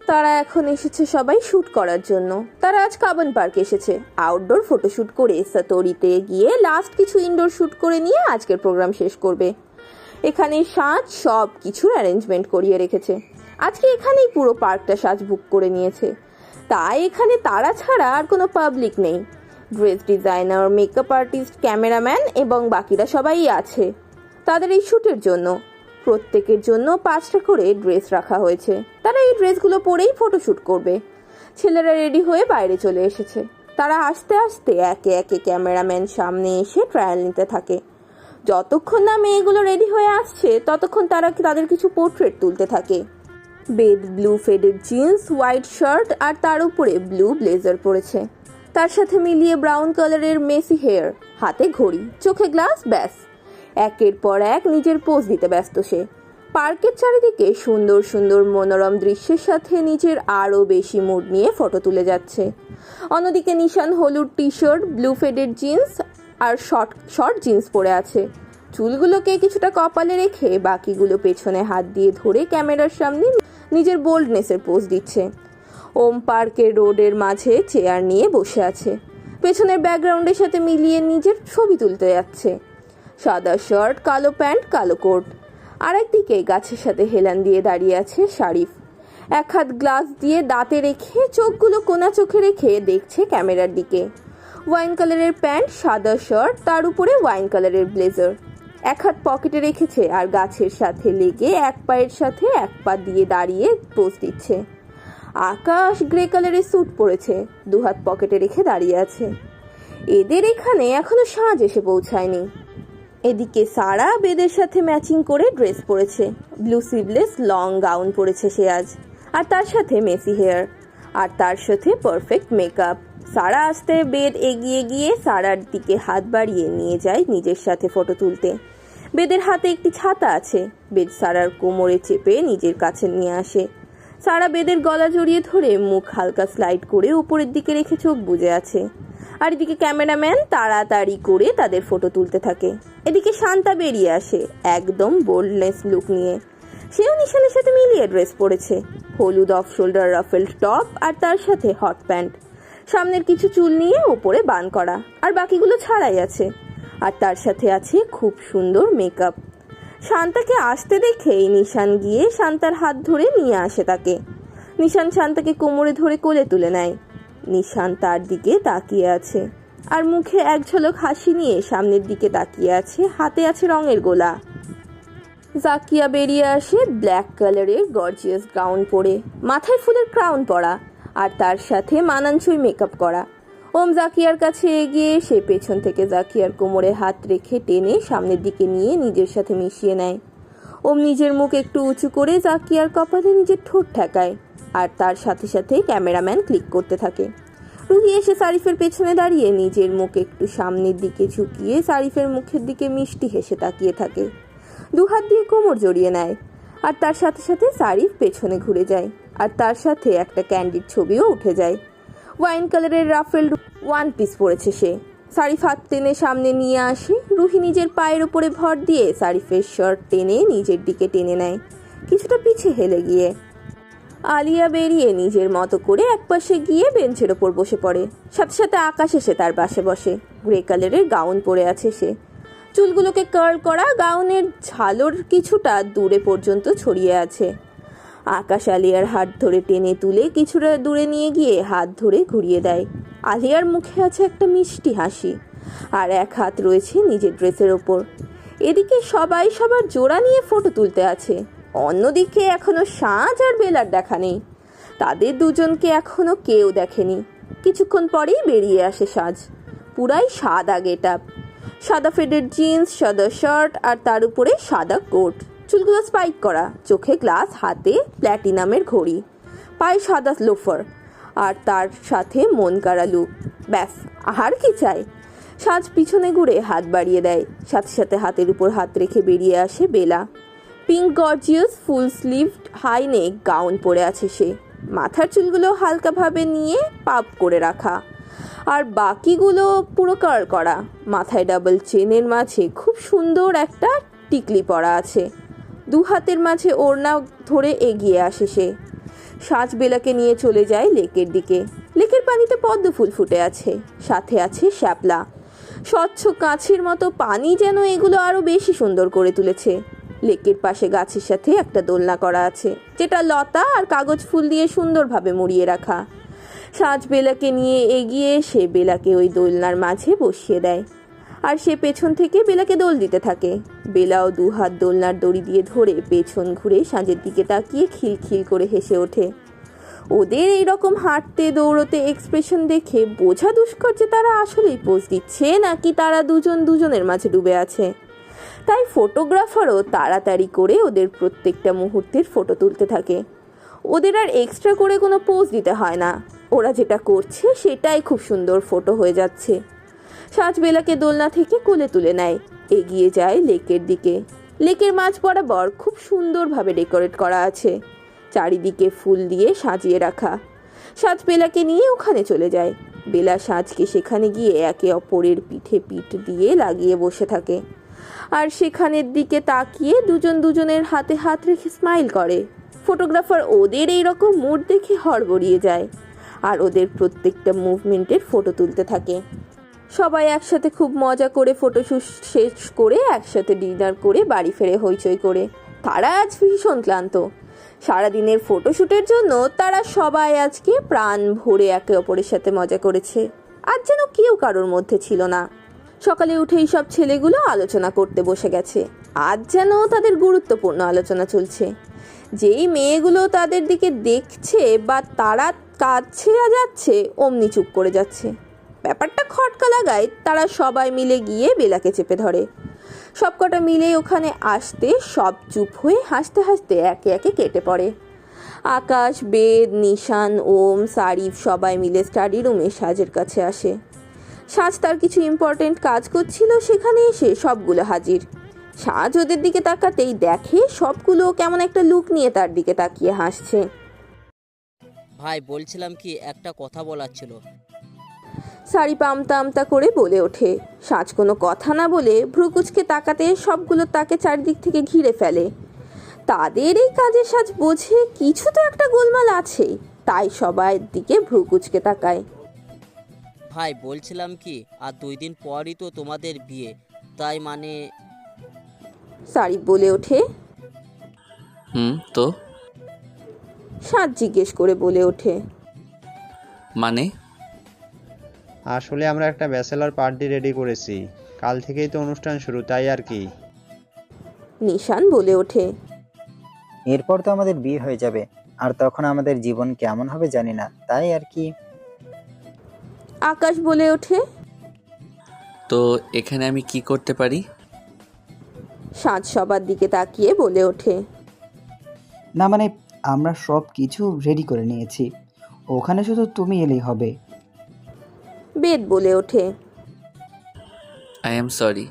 তারা এখন এসেছে সবাই শ্যুট করার জন্য। তারা আজ কাবন পার্ক এসেছে। আউটডোর ফটোশ্যুট করে সাতোরিতে গিয়ে লাস্ট কিছু ইনডোর শ্যুট করে নিয়ে আজকের প্রোগ্রাম শেষ করবে। এখানে সাজ সব কিছুর অ্যারেঞ্জমেন্ট করিয়ে রেখেছে। আজকে এখানেই পুরো পার্কটা সাজ বুক করে নিয়েছে। তাই এখানে তারা ছাড়া আর কোনো পাবলিক নেই। Dress designer makeup artist cameraman এবং বাকিরা সবাই আছে। তাদের এই শ্যুটের জন্য। প্রত্যেকের জন্য পাঁচটা করে ড্রেস রাখা হয়েছে। তারা এই ড্রেসগুলো পরেই ফটোশ্যুট করবে। ছেলেরা রেডি হয়ে বাইরে চলে এসেছে। তারা আস্তে আস্তে একে একে ক্যামেরাম্যান সামনে এসে ট্রায়াল নিতে থাকে। যতক্ষণ না মেয়েগুলো রেডি হয়ে আসছে, ততক্ষণ তারা তাদের কিছু পোর্ট্রেট তুলতে থাকে। Ved blue faded jeans, white shirt আর তার উপরে ব্লু ব্লেজার পরেছে। তার সাথে মিলিয়ে ব্রাউন কালারের মেসি হেয়ার, হাতে ঘড়ি, চোখে গ্লাস, ব্যাস। একের পর এক নিজের পোজ দিতে ব্যস্ত সে। পার্কের চারিদিকে সুন্দর সুন্দর মনোরম দৃশ্যের সাথে নিজের আরও বেশি মুড নিয়ে ফটো তুলে যাচ্ছে। অন্যদিকে নিশান হলুদ T shirt blue faded jeans আর শর্ট শর্ট জিন্স পরে আছে। চুলগুলোকে কিছুটা কপালে রেখে বাকিগুলো পেছনে হাত দিয়ে ধরে ক্যামেরার সামনে নিজের বোল্ডনেসের পোজ দিচ্ছে। ওম পার্কের রোডের মাঝে চেয়ার নিয়ে বসে আছে। পেছনের ব্যাকগ্রাউন্ডের সাথে মিলিয়ে নিজের ছবি তুলতে যাচ্ছে। সাদা শার্ট, কালো প্যান্ট, কালো কোট। আরেকদিকে গাছের সাথে হেলান দিয়ে দাঁড়িয়ে আছে শারিফ। এক হাত গ্লাস দিয়ে দাঁতে রেখে চোখগুলো কোনা চোখে রেখে দেখছে ক্যামেরার দিকে। ওয়াইন কালারের প্যান্ট, সাদা শার্ট, তার উপরে ওয়াইন কালারের ব্লেজার। এক হাত পকেটে রেখেছে আর গাছের সাথে লেগে এক পায়ের সাথে এক পা দিয়ে দাঁড়িয়ে পোজ দিচ্ছে। আকাশ গ্রে কালারের স্যুট পরেছে, দু হাত পকেটে রেখে দাঁড়িয়ে আছে। এদের এখানে এখনও সাঁঝ এসে পৌঁছায়নি। এদিকে সারা বেদের সাথে ম্যাচিং করে ড্রেস পরেছে। ব্লু সিভলেস লং গাউন পরেছে সে আজ। আর তার সাথে মেসি হেয়ার। আর তার সাথে পারফেক্ট মেকআপ। সারা আসতে বেদ এগিয়ে গিয়ে সারার দিকে হাত বাড়িয়ে নিয়ে যায় নিজের সাথে ফটো তুলতে। বেদের হাতে একটি ছাতা আছে। বেদ সারার কোমরে চেপে নিজের কাছে নিয়ে আসে। সারা বেদের গলা জড়িয়ে ধরে মুখ হালকা স্লাইড করে উপরের দিকে রেখে চোখ বুজে আছে। আর এদিকে ক্যামেরাম্যান তাড়াতাড়ি করে তাদের ফটো তুলতে থাকে। এদিকে শান্তা বেরিয়ে আসে একদম বোল্ডনেস লুক নিয়ে। সেও নিশানের সাথে মিলিয়ে ড্রেস পরেছে। হলুদ অফ শোল্ডার রাফেল টপ আর তার সাথে হট প্যান্ট সামনের কিছু চুল নিয়ে ওপরে বান করা। আর বাকিগুলো ছাড়াই আছে। আর তার সাথে আছে খুব সুন্দর মেকআপ শান্তাকে আসতে দেখেই নিশান গিয়ে শান্তার হাত ধরে নিয়ে আসে তাকে। নিশান শান্তাকে কোমরে ধরে কোলে তুলে নেয়। নিশান তার দিকে তাকিয়ে আছে আর মুখে এক ঝলক হাসি নিয়ে সামনের দিকে তাকিয়ে আছে। হাতে আছে রঙের গোলা। জাকিয়া বেরিয়ে আসে ব্ল্যাক কালারের গর্জিয়াস গাউন পরে। মাথায় ফুলের ক্রাউন পরা আর তার সাথে মানানসই মেকআপ করা। ওম জাকিয়ার কাছে এগিয়ে সে পেছন থেকে জাকিয়ার কোমরে হাত রেখে টেনে সামনের দিকে নিয়ে নিজের সাথে মিশিয়ে নেয়। ওম নিজের মুখ একটু উঁচু করে জাকিয়ার কপালে নিজের ঠোঁট ঠেকায়। আর তার সাথে সাথে ক্যামেরাম্যান ক্লিক করতে থাকে। রুহি এসে সারিফের পেছনে দাঁড়িয়ে নিজের মুখ একটু সামনের দিকে ঝুঁকিয়ে সারিফের মুখের দিকে মিষ্টি হেসে তাকিয়ে থাকে। দুহাত দিয়ে কোমর জড়িয়ে নেয় আর তার সাথে সাথে সারিফ পেছনে ঘুরে যায় আর তার সাথে একটা ক্যান্ডিড ছবিও উঠে যায়। ওয়াইন কালারের রাফেল ওয়ান পিস পরেছে সে। সারিফ হাত টেনে সামনে নিয়ে আসে। রুহি নিজের পায়ের উপরে ভর দিয়ে সারিফের শার্ট টেনে নিজের দিকে টেনে নেয়। কিছুটা পিছে হেলে গিয়ে আলিয়া বেরিয়ে নিজের মতো করে একপাশে গিয়ে বেঞ্চের ওপর বসে পড়ে। সাথে সাথে আকাশ এসে তার পাশে বসে। গ্রে কালারের গাউন পরে আছে সে। চুলগুলোকে কার্ল করা গাউনের ঝালর কিছুটা দূরে পর্যন্ত ছড়িয়ে আছে। আকাশ আলিয়ার হাত ধরে টেনে তুলে কিছুটা দূরে নিয়ে গিয়ে হাত ধরে ঘুরিয়ে দেয়। আলিয়ার মুখে আছে একটা মিষ্টি হাসি আর এক হাত রয়েছে নিজের ড্রেসের ওপর। এদিকে সবাই সবার জোড়া নিয়ে ফটো তুলতে আছে। অন্যদিকে এখনও সাঁঝ আর বেলার দেখা নেই। তাদের দুজনকে এখনও কেউ দেখেনি। কিছুক্ষণ পরেই বেরিয়ে আসে সাজ। পুরাই সাদা গেট আপ সাদা ফেডের জিন্স, সাদা শার্ট আর তার উপরে সাদা কোট। চুলগুলো স্পাইক করা। চোখে গ্লাস, হাতে প্ল্যাটিনামের ঘড়ি। পায়ে সাদা লোফার। আর তার সাথে মন কাড়া লুক। ব্যাস, আর কি চাই? সাজ পিছনে ঘুরে হাত বাড়িয়ে দেয়। সাথে সাথে হাতের উপর হাত রেখে বেরিয়ে আসে Bela. Pink gorgeous full sleeved high neck gown পরে আছে সে। মাথার চুলগুলো হালকাভাবে নিয়ে পাপ করে রাখা। আর বাকিগুলো পুরো কার্ল করা। মাথায় ডাবল চেনের মাঝে খুব সুন্দর একটা টিকলি পরা আছে। দু হাতের মাঝে ওড়না ধরে এগিয়ে আসে সে। সাজ বেলাকে নিয়ে চলে যায় লেকের দিকে। লেকের পানিতে পদ্ম ফুল ফুটে আছে। সাথে আছে শ্যাপলা। স্বচ্ছ কাছের মতো পানি যেন এগুলো আরও বেশি সুন্দর করে তুলেছে। লেকের পাশে গাছের সাথে একটা দোলনা করা আছে, যেটা লতা আর কাগজ ফুল দিয়ে সুন্দরভাবে মুড়িয়ে রাখা। সাজ বেলাকে নিয়ে এগিয়ে সে বেলাকে ওই দোলনার মাঝে বসিয়ে দেয়। আর সে পেছন থেকে বেলাকে দোল দিতে থাকে। বেলাও দু হাত দোলনার দড়ি দিয়ে ধরে পেছন ঘুরে সাঁজের দিকে তাকিয়ে খিলখিল করে হেসে ওঠে। ওদের এইরকম হাঁটতে দৌড়তে এক্সপ্রেশন দেখে বোঝা দুষ্কর যে তারা আসলেই পোজ দিচ্ছে, নাকি তারা দুজন দুজনের মাঝে ডুবে আছে। তাই ফটোগ্রাফারও তাড়াতাড়ি করে ওদের প্রত্যেকটা মুহূর্তের ফটো তুলতে থাকে। ওদের আর এক্সট্রা করে কোনো পোজ দিতে হয় না। ওরা যেটা করছে, সেটাই খুব সুন্দর ফটো হয়ে যাচ্ছে। সাজবেলাকে দোলনা থেকে কোলে তুলে নেয়। এগিয়ে যায় লেকের দিকে। লেকের মাঝ বরাবর খুব সুন্দরভাবে ডেকোরেট করা আছে। চারিদিকে ফুল দিয়ে সাজিয়ে রাখা। সাজ বেলাকে নিয়ে ওখানে চলে যায়। বেলা সাজকে সেখানে গিয়ে একে অপরের পিঠে পিঠ দিয়ে লাগিয়ে বসে থাকে। আর সেখানের দিকে তাকিয়ে দুজন দুজনের হাতে হাত রেখে স্মাইল করে। ফটোগ্রাফার ওদের এই রকম মুড দেখে হড়বড়িয়ে যায় আর ওদের প্রত্যেকটা মুভমেন্টের ফটো তুলতে থাকে। সবাই একসাথে খুব মজা করে ফটোশ্যুট শেষ করে একসাথে ডিনার করে বাড়ি ফেরে হইচই করে। তারা আজ ভীষণ ক্লান্ত। সারাদিনের ফটোশ্যুটের জন্য তারা সবাই আজকে প্রাণ ভরে একে অপরের সাথে মজা করেছে। আজ যেন কেউ কারোর মধ্যে ছিল না। সকালে উঠেই সব ছেলেগুলো আলোচনা করতে বসে গেছে। আজ যেন তাদের গুরুত্বপূর্ণ আলোচনা চলছে। যেই মেয়েগুলো তাদের দিকে দেখছে বা তারা কাজ যাচ্ছে, অমনি চুপ করে যাচ্ছে। ব্যাপারটা খটকা লাগায় তারা সবাই মিলে গিয়ে বেলাকে চেপে ধরে। সবকটা মিলে ওখানে আসতে সব চুপ হয়ে হাসতে হাসতে একে একে কেটে পড়ে। আকাশ, বেদ, নিশান, ওম, সারিফ সবাই মিলে স্টাডি রুমে সাজের কাছে আসে। সাজ তার কিছু ইম্পর্টেন্ট কাজ করছিল সেখানে এসে সবগুলো হাজির। সাজ ওদের দিকে তাকাতেই দেখে সবগুলো কেমন একটা লুক নিয়ে তার দিকে তাকিয়ে হাসছে। ভাই বলছিলাম কি একটা কথা বলার ছিল। শাড়ি পামতা আমতা করে বলে ওঠে। সাজ কোনো কথা না বলে ভ্রুকুচকে তাকাতে সবগুলো তাকে চারিদিক থেকে ঘিরে ফেলে। তাদের এই কাজের সাজ বোঝে কিছু তো একটা গোলমাল আছেই তাই সবার দিকে ভ্রুকুচকে তাকায়। ভাই বলছিলাম কি আর দুই দিন পরই তো তোমাদের বিয়ে। তাই মানে শাড়ি বলে ওঠে। হুম তো? সাজ জিজ্ঞেস করে বলে ওঠে। মানে? আসলে আমরা একটা ব্যাচেলর পার্টি রেডি করেছি। কাল থেকেই তো অনুষ্ঠান শুরু তাই আর কি? নিশান বলে ওঠে। এরপর তো আমাদের বিয়ে হয়ে যাবে আর তখন আমাদের জীবন কেমন হবে জানি না তাই আর কি? আকাশ বলে ওঠে। তো এখানে আমি কি করতে পারি? সাজ সবার দিকে তাকিয়ে বলে ওঠে। না মানে আমরা সব কিছু রেডি করে নিয়েছি। ওখানে শুধু তুমি এলেই হবে। বেদ বলে ওঠে। আই এম সরি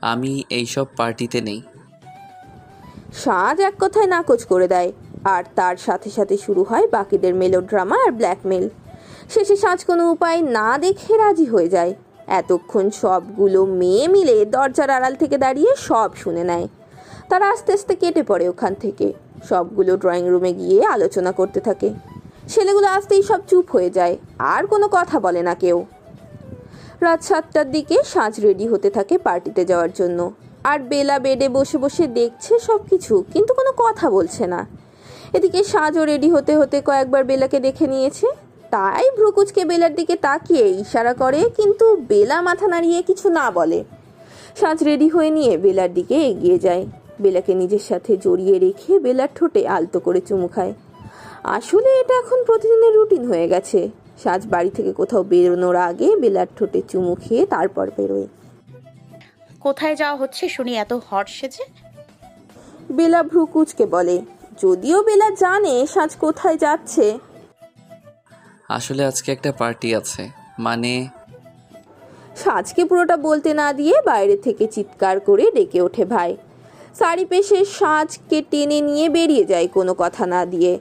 আমি এইসব পার্টিতে নেই। সাজ এক কথায় নাকচ করে দেয় আর তার সাথে সাথে শুরু হয় বাকিদের মেলোড্রামা আর ব্ল্যাকমেল শেষে সাজ কোনো উপায় না দেখে রাজি হয়ে যায়। এতক্ষণ সবগুলো মেয়ে মিলে দরজার আড়াল থেকে দাঁড়িয়ে সব শুনে নেয়। তারা আস্তে আস্তে কেটে পড়ে ওখান থেকে। সবগুলো ড্রয়িং রুমে গিয়ে আলোচনা করতে থাকে। ছেলেগুলো আসতেই সব চুপ হয়ে যায়, আর কোনো কথা বলে না কেউ। রাত সাতটার দিকে সাজ রেডি হতে থাকে পার্টিতে যাওয়ার জন্য। আর বেলা বেডে বসে বসে দেখছে সব কিছু কিন্তু কোনো কথা বলছে না। এদিকে সাজও রেডি হতে হতে কয়েকবার বেলাকে দেখে নিয়েছে। তাই ভ্রুকুচকে বেলার দিকে তাকিয়ে ইশারা করে কিন্তু বেলা মাথা নাড়িয়ে কিছু না বলে। সাজ রেডি হয়ে নিয়ে বেলার দিকে এগিয়ে যায়। বেলাকে নিজের সাথে জড়িয়ে রেখে বেলার ঠোঁটে আলতো করে চুমু খায়। আসলে এটা এখন প্রতিদিনের রুটিন হয়ে গেছে। সাজ বাড়ি থেকে কোথাও বেরোনোর আগে বেলার ঠোঁটে চুমু খেয়ে তারপর বেরোয়। কোথায় যাওয়া হচ্ছে শুনি এত হট সেজে? বেলা ভ্রুকুচকে বলে যদিও বেলা জানে সাজ কোথায় যাচ্ছে আসলে আজকে একটা পার্টি আছে। মানে সাজকে পুরোটা বলতে না দিয়ে বাইরে থেকে চিৎকার করে ডেকে ওঠে ভাই। শাড়ি পেশে সাজকে টেনে নিয়ে বেরিয়ে যায় কোনো কথা না দিয়ে।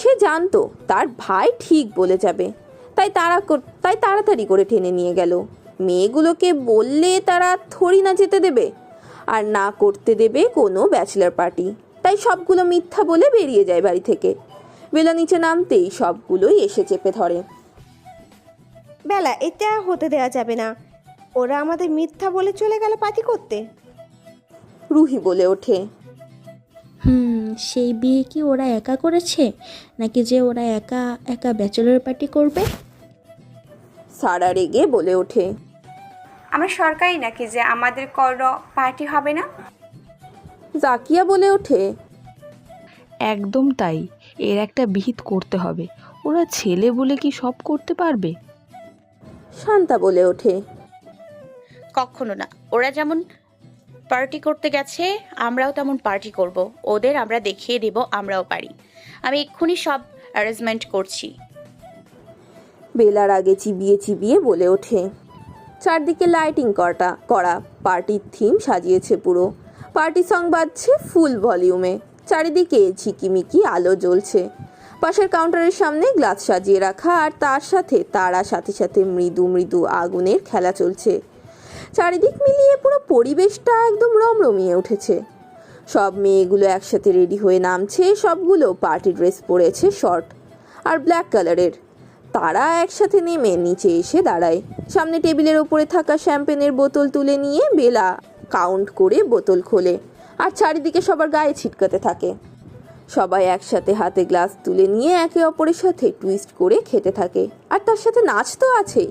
সে জানতো তার ভাই ঠিক বলে যাবে। তাই তারা তাই তাড়াতাড়ি করে টেনে নিয়ে গেল। মেয়েগুলোকে বললে তারা থরি না যেতে দেবে, আর না করতে দেবে কোনো ব্যাচেলার পার্টি। তাই সবগুলো মিথ্যা বলে বেরিয়ে যায় বাড়ি থেকে। বেলা নিচে নামতেই সবগুলোই এসে চেপে ধরে। বেলা এটা হতে দেওয়া যাবে না। ওরা আমাদের মিথ্যা বলে চলে গেল পার্টি করতে। রুহি বলে ওঠে। হুম সেই বিয়ে কি ওরা একা করেছে? নাকি যে ওরা একা একা ব্যাচেলর পার্টি করবে? সারা রেগে বলে ওঠে। আমার সরকারি নাকি যে আমাদের কোনো পার্টি হবে না? জাকিয়া বলে ওঠে। একদম তাই। এর একটা বিহিত করতে হবে। ওরা ছেলে বলে কি সব করতে পারবে? শান্তা বলে ওঠে। কখনো না। ওরা যেমন পার্টি করতে গেছে আমরাও তেমন পার্টি করব। ওদের আমরা দেখিয়ে দেব আমরাও পারি। আমি এক্ষুনি সব অ্যারেঞ্জমেন্ট করছি। বেলার আগে চিবিয়ে চিবিয়ে বলে ওঠে। চারদিকে লাইটিং করা করা। পার্টির থিম সাজিয়েছে পুরো। পার্টি সং বাজছে ফুল ভলিউমে চারিদিকে ঝিকিমিকি আলো জ্বলছে। পাশের কাউন্টারের সামনে গ্লাস সাজিয়ে রাখা আর তার সাথে তারা, সাথে সাথে মৃদু মৃদু আগুনের খেলা চলছে। চারিদিক মিলিয়ে পুরো পরিবেশটা একদম রমরমিয়ে উঠেছে। সব মেয়েগুলো একসাথে রেডি হয়ে নামছে, সবগুলো পার্টি ড্রেস পরেছে শর্ট আর ব্ল্যাক কালারের। তারা একসাথে নেমে নিচে এসে দাঁড়ায়। সামনে টেবিলের ওপরে থাকা শ্যাম্পেনের বোতল তুলে নিয়ে বেলা কাউন্ট করে বোতল খোলে। আর চারিদিকে সবার গায়ে ছিটকাতে থাকে। সবাই একসাথে হাতে গ্লাস তুলে নিয়ে একে অপরের সাথে টুইস্ট করে খেতে থাকে। আর তার সাথে নাচ তো আছেই।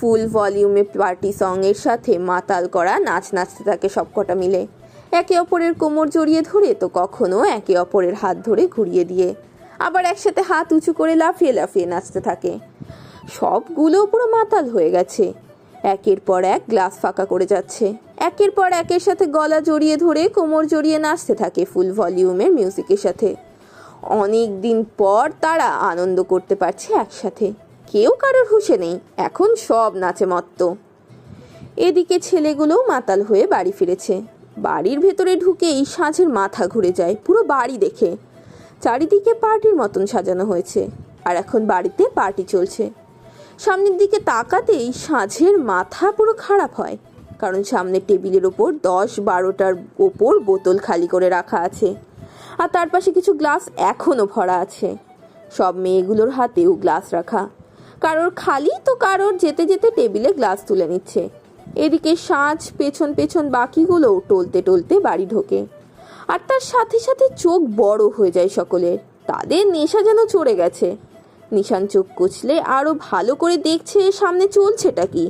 ফুল ভলিউমে পার্টি সংয়ের সাথে মাতাল করা, নাচ নাচতে থাকে সবকটা মিলে। একে অপরের কোমর জড়িয়ে ধরে তো কখনো একে অপরের হাত ধরে ঘুরিয়ে দিয়ে। আবার একসাথে হাত উঁচু করে লাফিয়ে লাফিয়ে নাচতে থাকে। সবগুলো পুরো মাতাল হয়ে গেছে। একের পর এক গ্লাস ফাঁকা করে যাচ্ছে। একের পর একের সাথে গলা জড়িয়ে ধরে কোমর জড়িয়ে নাচতে থাকে ফুল ভলিউমের মিউজিকের সাথে। অনেক দিন পর তারা আনন্দ করতে পারছে একসাথে। কেউ কারোর হুঁশে নেই, এখন সব নাচে মত্ত। এদিকে ছেলেগুলো মাতাল হয়ে বাড়ি ফিরেছে। বাড়ির ভেতরে ঢুকেই সাঁঝের মাথা ঘুরে যায় পুরো বাড়ি দেখে। চারিদিকে পার্টির মতন সাজানো হয়েছে আর এখন বাড়িতে পার্টি চলছে। সামনের দিকে তাকাতেই সাঁঝের মাথা পুরো খারাপ হয়। কারণ সামনের টেবিলের ওপর দশ বারোটার ওপর বোতল খালি করে রাখা আছে। আর তার পাশে কিছু গ্লাস এখনও ভরা আছে। সব মেয়েগুলোর হাতেও গ্লাস রাখা। কারোর খালি তো কারোর যেতে যেতে টেবিলে গ্লাস তুলে নিচ্ছে। এদিকে সাঁঝ পেছন পেছন বাকিগুলোও টলতে টলতে বাড়ি ঢোকে। আর তার সাথে সাথে চোখ বড় হয়ে যায় সকলের। তাদের নেশা যেন চড়ে গেছে। নিশান চোখ কুচলে আরও ভালো করে দেখছে সামনে চলছেটা কি।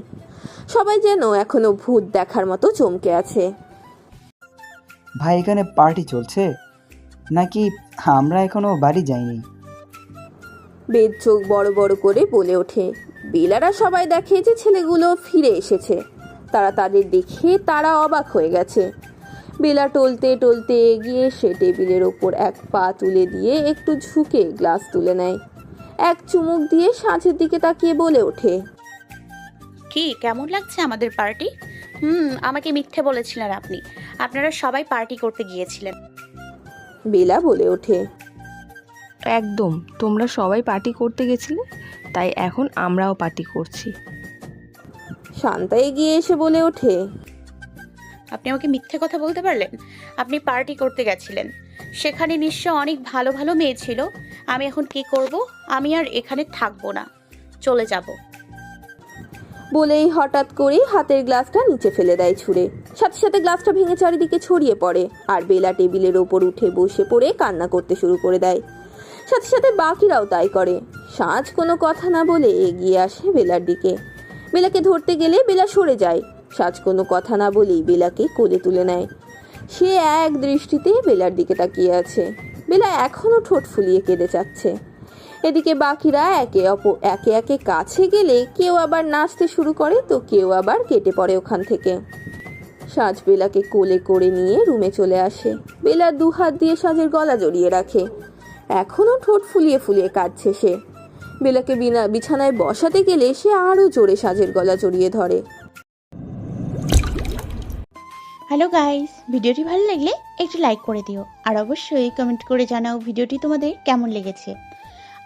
সবাই যেন এখনও ভূত দেখার মতো চমকে আছে। ভাই এখানে পার্টি চলছে? নাকি আমরা এখনও বাড়ি যাইনি? বেদ চোখ বড় বড় করে বলে ওঠে বেলারা সবাই দেখে যে ছেলেগুলো ফিরে এসেছে। তারা তাদের দেখে তারা অবাক হয়ে গেছে। বেলা টলতে টলতে এগিয়ে সে টেবিলের ওপর এক পা তুলে দিয়ে একটু ঝুঁকে গ্লাস তুলে নেয়। এক চুমুক দিয়ে সাঁঝের দিকে তাকিয়ে বলে ওঠে কি? কেমন লাগছে আমাদের পার্টি? হুম আমাকে মিথ্যে বলেছিলেন আপনি। আপনারা সবাই পার্টি করতে গিয়েছিলেন। বেলা বলে ওঠে। একদম তোমরা সবাই পার্টি করতে গেছিলে তাই এখন আমরাও পার্টি করছি। শান্তা এগিয়ে এসে বলে ওঠে। আপনি আমাকে মিথ্যে কথা বলতে পারলেন? আপনি পার্টি করতে গেছিলেন। সেখানে নিশ্চয় অনেক ভালো ভালো মেয়ে ছিল। আমি এখন কি করব? আমি আর এখানে থাকব না। চলে যাব। বলেই হঠাৎ করে হাতের গ্লাসটা নিচে ফেলে দেয় ছুঁড়ে। সাথে সাথে গ্লাসটা ভেঙে চারিদিকে ছড়িয়ে পড়ে আর বেলা টেবিলের ওপর উঠে বসে পড়ে কান্না করতে শুরু করে দেয়। সাথে সাথে বাকিরাও তাই করে। সাঁঝ কোনো কথা না বলে এগিয়ে আসে বেলার দিকে। বেলাকে ধরতে গেলে বেলা সরে যায়। সাজ কোনো কথা না বলেই বেলাকে কোলে তুলে নেয়। সে এক দৃষ্টিতে বেলার দিকে তাকিয়ে আছে। বেলা এখনও ঠোঁট ফুলিয়ে কেঁদে যাচ্ছে। এদিকে বাকিরা একে অপর একে একে কাছে গেলে কেউ আবার নাচতে শুরু করে, তো কেউ আবার কেটে পড়ে ওখান থেকে। সাজ বেলাকে কোলে করে নিয়ে রুমে চলে আসে। বেলা দু হাত দিয়ে সাজের গলা জড়িয়ে রাখে। এখনও ঠোঁট ফুলিয়ে ফুলিয়ে কাঁদছে সে। বেলাকে বিনা বিছানায় বসাতে গেলে সে আরও জোরে সাজের গলা জড়িয়ে ধরে। হ্যালো গাইস ভিডিওটি ভালো লাগলে একটু লাইক করে দিও। আর অবশ্যই কমেন্ট করে জানাও ভিডিওটি তোমাদের কেমন লেগেছে।